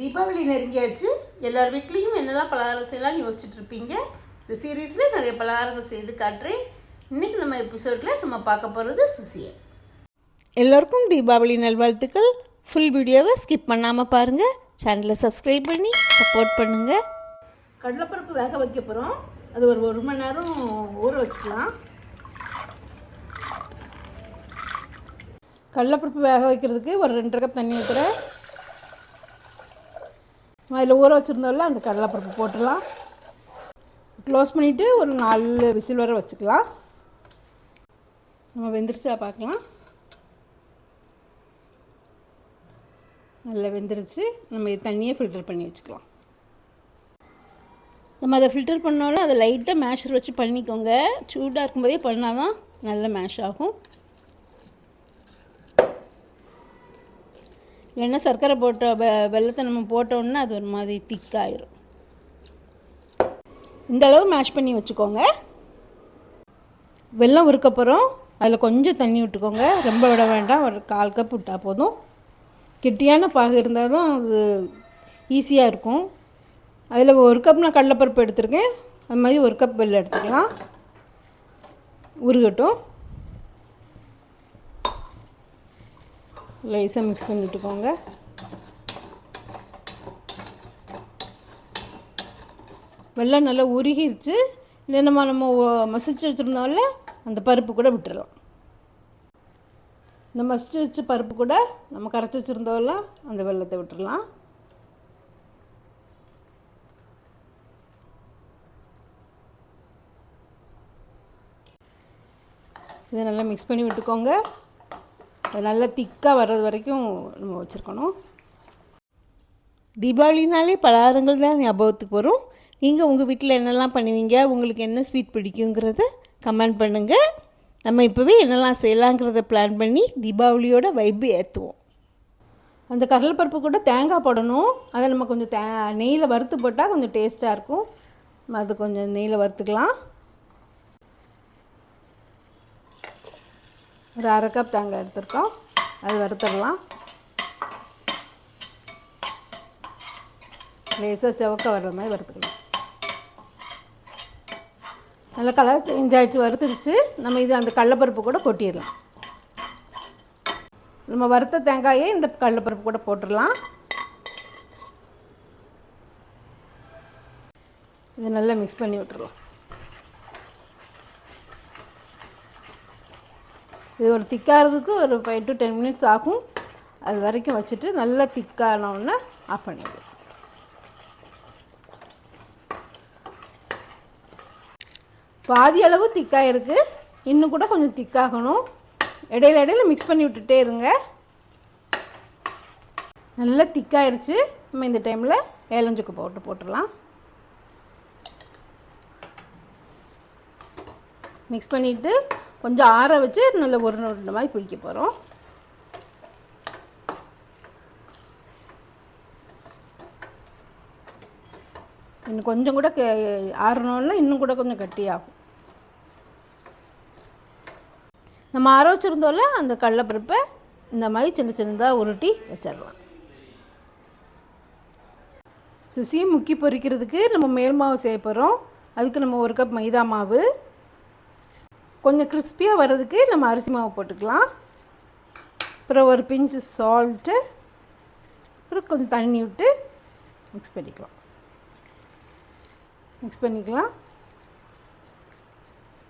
தீபாவளி நெருங்கியாச்சு. எல்லார் வீட்லேயும் என்னெல்லாம் பலகாரம் செய்யலாம்னு யோசிச்சுட்டு இருப்பீங்க. இந்த சீரீஸில் நிறைய பலகாரங்கள் செய்து காட்டுறேன். இன்றைக்கி நம்ம எபிசோடில் நம்ம பார்க்க போகிறது சுசியை. எல்லோருக்கும் தீபாவளி நல்வாழ்த்துக்கள். ஃபுல் வீடியோவை ஸ்கிப் பண்ணாமல் பாருங்கள் சேனலை சப்ஸ்கிரைப் பண்ணி சப்போர்ட் பண்ணுங்கள் கடலைப்பருப்பு வேக வைக்க போகிறோம் அது ஒரு ஒரு மணி நேரம் ஊற வச்சுக்கலாம். கடலைப்பருப்பு வேக வைக்கிறதுக்கு ஒரு ரெண்டரை கப் தண்ணி ஊற்றுறேன் அதில் ஊற வச்சுருந்தோம்ல அந்த கடலைப்பருப்பு போட்டுடலாம். க்ளோஸ் பண்ணிவிட்டு ஒரு நாலு விசில் வர வச்சுக்கலாம். நம்ம வெந்துருச்சா பார்க்கலாம். நல்லா வெந்துருச்சு. நம்ம தண்ணியை ஃபில்டர் பண்ணி வச்சுக்கலாம். நம்ம அதை ஃபில்டர் பண்ணோன்னா அதை லைட்டாக மேஷர் வச்சு பண்ணிக்கோங்க. சூடாக இருக்கும்போதே பண்ணால் தான் நல்ல மேஷ் ஆகும். இல்லைன்னா சர்க்கரை போட்ட வெ வெள்ளத்தை நம்ம போட்டோன்னா அது ஒரு மாதிரி திக்காயிரும். இந்த அளவு மேஷ் பண்ணி வச்சுக்கோங்க. வெல்லம் உருக்கப்புறம். அதில் கொஞ்சம் தண்ணி விட்டுக்கோங்க. ரொம்ப விட வேண்டாம். ஒரு கால் கப் விட்டால் போதும். கெட்டியான பாகு இருந்தால் தான் அது ஈஸியாக இருக்கும். அதில் ஒரு கப் நான் கடலைப்பருப்பு எடுத்திருக்கேன். அது மாதிரி ஒரு கப் வெல்லம் எடுத்துக்கலாம். உருகட்டும். லைஸாக மிக்ஸ் பண்ணி விட்டுக்கோங்க வெள்ளம் நல்லா உருகிருச்சு. இல்லைன்னா நம்ம மசிச்சு வச்சுருந்தோம்ல அந்த பருப்பு கூட விட்டுடலாம் இந்த மசிச்சு வச்ச பருப்பு கூட நம்ம கரைச்சி வச்சுருந்தோம்ல அந்த வெள்ளத்தை விட்டுடலாம் இதை நல்லா மிக்ஸ் பண்ணி விட்டுக்கோங்க. அது நல்லா திக்காக வர்றது வரைக்கும் நம்ம வச்சுருக்கணும். தீபாவளினாலே பலகாரங்கள் தான் ஞாபகத்துக்கு வரும். நீங்கள் உங்கள் வீட்டில் என்னெல்லாம் பண்ணுவீங்க? உங்களுக்கு என்ன ஸ்வீட் பிடிக்குங்கிறத கமெண்ட் பண்ணுங்கள் நம்ம இப்போவே என்னெல்லாம் செய்யலாங்கிறத பிளான் பண்ணி தீபாவளியோட வைப்பு ஏற்றுவோம் அந்த கடலைப்பருப்பு கூட தேங்காய் போடணும். அதை நம்ம கொஞ்சம் தே நெய்யில் வறுத்து போட்டால் கொஞ்சம் டேஸ்ட்டாக இருக்கும். அது கொஞ்சம் நெய்யில் வறுத்துக்கலாம். ஒரு அரை கப் தேங்காய் எடுத்திருக்கோம். அது வறுத்துடலாம். லேசாக செவக்க வர்ற மாதிரி வறுத்துக்கலாம். நல்லா கலர் சேஞ்ச் ஆகிடுச்சு வறுத்துருச்சு. நம்ம இது அந்த கடலப்பருப்பு கூட கொட்டிடலாம். நம்ம வறுத்த தேங்காயை இந்த கடலப்பருப்பு கூட போட்டுடலாம். இது நல்லா மிக்ஸ் பண்ணி விட்டுருவோம் இது ஒரு திக்காகிறதுக்கு ஒரு ஃபைவ் டு டென் மினிட்ஸ் ஆகும். அது வரைக்கும் வச்சுட்டு நல்லா திக்கானவுடனே ஆஃப் பண்ணிடுது பாதி அளவு திக்காக இருக்குது இன்னும் கூட கொஞ்சம் திக்காகணும். இடையில இடையில மிக்ஸ் பண்ணி விட்டுட்டே இருங்க. நல்லா திக்காயிருச்சு. நம்ம இந்த டைமில் ஏலஞ்சுக்கு போட்டு போட்டுடலாம். மிக்ஸ் பண்ணிவிட்டு கொஞ்சம் ஆற வச்சு நல்ல ஒரு ரெண்டு மாதிரி பிடிக்க போகிறோம் இன்னும் கொஞ்சம் கூட கே ஆறணும்னா இன்னும் கூட கொஞ்சம் கட்டியாகும். நம்ம ஆற வச்சுருந்தோம்ல அந்த கடலப்பருப்பை இந்த மாதிரி சின்ன சின்னதாக உருட்டி வச்சிடலாம். சுசியை முக்கி பொரிக்கிறதுக்கு நம்ம மேல் மாவு செய்ய போகிறோம் அதுக்கு நம்ம ஒரு கப் மைதா மாவு கொஞ்சம் கிறிஸ்பியாக வர்றதுக்கு நம்ம அரிசி மாவு போட்டுக்கலாம். அப்புறம் ஒரு பிஞ்சு சால்ட்டு அப்புறம் கொஞ்சம் தண்ணி விட்டு மிக்ஸ் பண்ணிக்கலாம். மிக்ஸ் பண்ணிக்கலாம்.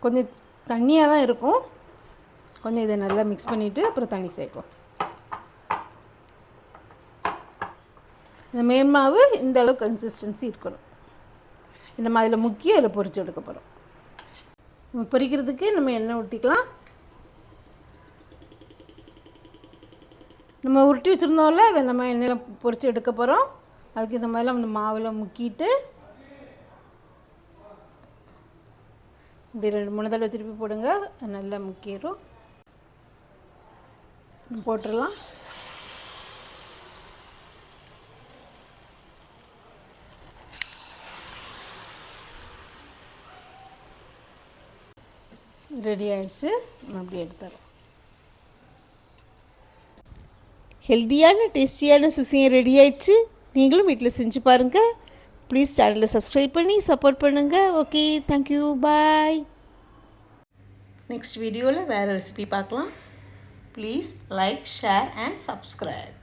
கொஞ்சம் தண்ணியாக தான் இருக்கும். கொஞ்சம் இதை நல்லா மிக்ஸ் பண்ணிவிட்டு அப்புறம் தண்ணி சேர்க்கலாம். இந்த மேல் மாவு இந்த அளவு கன்சிஸ்டன்சி இருக்கணும். இந்த அதில் முக்கிய அதில் பொரிச்சு எடுக்க போகிறோம் நம்ம பொரிக்கிறதுக்கு நம்ம எண்ணெய் ஊற்றிக்கலாம் நம்ம உருட்டி வச்சுருந்தோம்ல அதை நம்ம எண்ணெயில் பொரித்து எடுக்க போகிறோம் அதுக்கு இந்த மாதிரிலாம் நம்ம மாவில் முக்கிட்டு இப்படி ரெண்டு மூணு தடவை திருப்பி போடுங்க அது நல்லா முக்கிடும் போட்டுடலாம். ரெடி ஆயிடுச்சு. நம்ம அப்படி எடுத்துடலாம். ஹெல்த்தியான டேஸ்டியான சுசியம் ரெடி ஆயிடுச்சு. நீங்களும் வீட்டில் செஞ்சு பாருங்கள் ப்ளீஸ் சேனலை சப்ஸ்கிரைப் பண்ணி சப்போர்ட் பண்ணுங்கள் ஓகே தேங்க்யூ பாய் நெக்ஸ்ட் வீடியோவில் வேறு ரெசிபி பார்க்கலாம். Please like share and subscribe